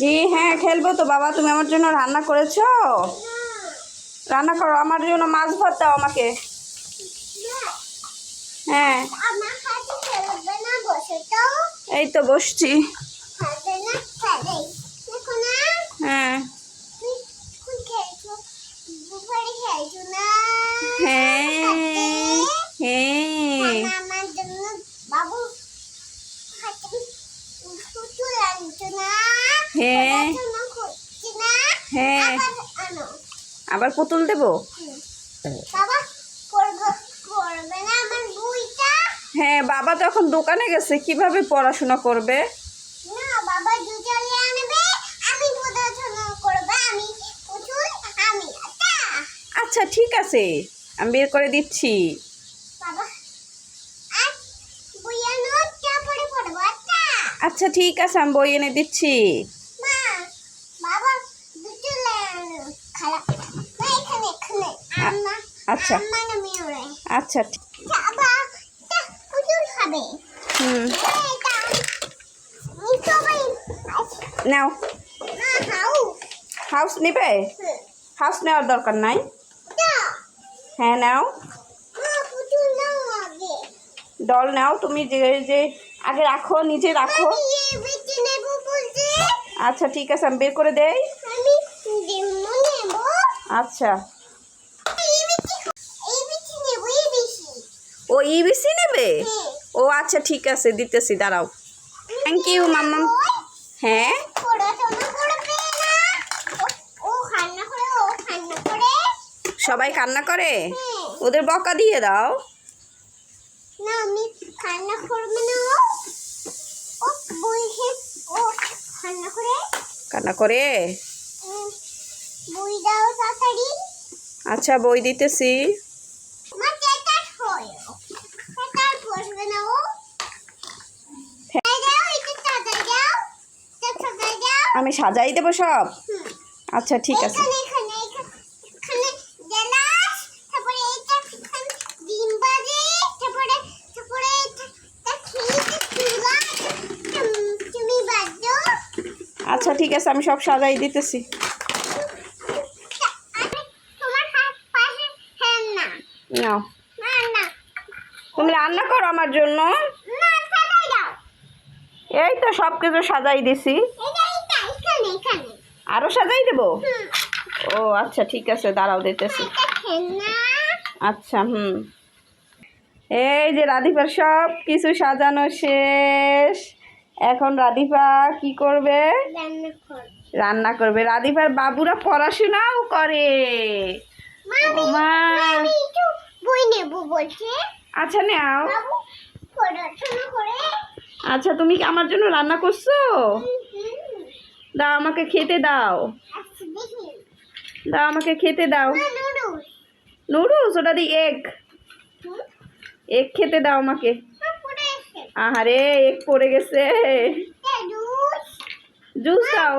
জি হ্যাঁ খেলব তো বাবা। তুমি আমার জন্য রান্না করেছ? রান্না করো, আমার জন্য মাছ ভাত দাও আমাকে। হ্যাঁ। এই তো বসছি। খেলবে না খেলে দেখো না হ্যাঁ তুই তুই খেলছো দুপুরে খেলছো না হ্যাঁ হ্যাঁ মামা আমার জন্য বাবু হাতে পুতুল আনছো না হ্যাঁ। হ্যাঁ। আবার পুতুল দেবো? হ্যাঁ বাবা তো এখন দোকানে গেছে কীভাবে পড়াশোনা করবে? আচ্ছা ঠিক আছে আমি বের করে দিচ্ছি বাবা আর বইয়া নোট পড়ে পড়ব আচ্ছা ঠিক আছে আমি বই এনে দিচ্ছি। আচ্ছা। আচ্ছা হুম। নাও। হাউস নেবে? হাউস নেওয়ার দরকার নাই? হ্যাঁ নাও। ডল নাও তুমি যে যে আগে রাখো নিচে রাখো। আচ্ছা ঠিক আছে আমি বের করে দেই। আচ্ছা। ও ইবিসি নেবে? হ্যাঁ। ও আচ্ছা ঠিক আছে দিতেছি দাঁড়াও। থ্যাংক ইউ মাম্মাম। হ্যাঁ? সবাই কান্না করে? হ্যাঁ। ওদের বকা দিয়ে দাও। না আমি খান্না করবে না ও। বলছে ও খান্না করে। কান্না করে? বই দাও তাড়াতাড়ি। আচ্ছা বই দিতেছি। আমি সাজাই দেবো সব? আচ্ছা ঠিক আছে। আচ্ছা ঠিক আছে, আমি সব সাজাই দিতেছি। আরে তুমি রান্না করো আমার জন্য। এই তো সব কিছু সাজাই দিছি। আরও সাজাই দেবো? ও আচ্ছা ঠিক আছে, দাঁড়াও, দিতেছি। আচ্ছা হুম। এই যে রাধিফার সব কিছু সাজানো শেষ। এখন রাধিফা কি করবে? রান্না কর রান্না করবে। রাধিফার বাবুরা পড়াশোনাও করে। আচ্ছা নাও। আচ্ছা তুমি কি আমার জন্য রান্না করছ? দাও আমাকে খেতে দাও। আচ্ছা দাও আমাকে খেতে দাও। না নুডলস। নুডলস? ওটা দি এগ এগ খেতে দাও আমাকে। হ্যাঁ আহারে এক পড়ে গেছে। জুস। দাও।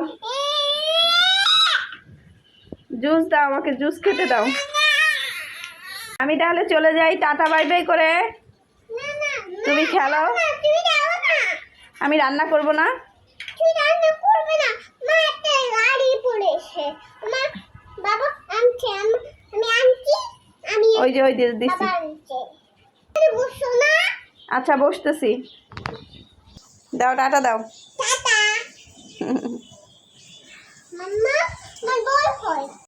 জুস দাও আমাকে জুস খেতে দাও। আমি তাহলে চলে যাই টাটা বাই বাই করে। তুমি খেলো? আমি রান্না করব না? তুই রান্না করবে না। আচ্ছা বসতেছি। দাও টাটা দাও। টাটা।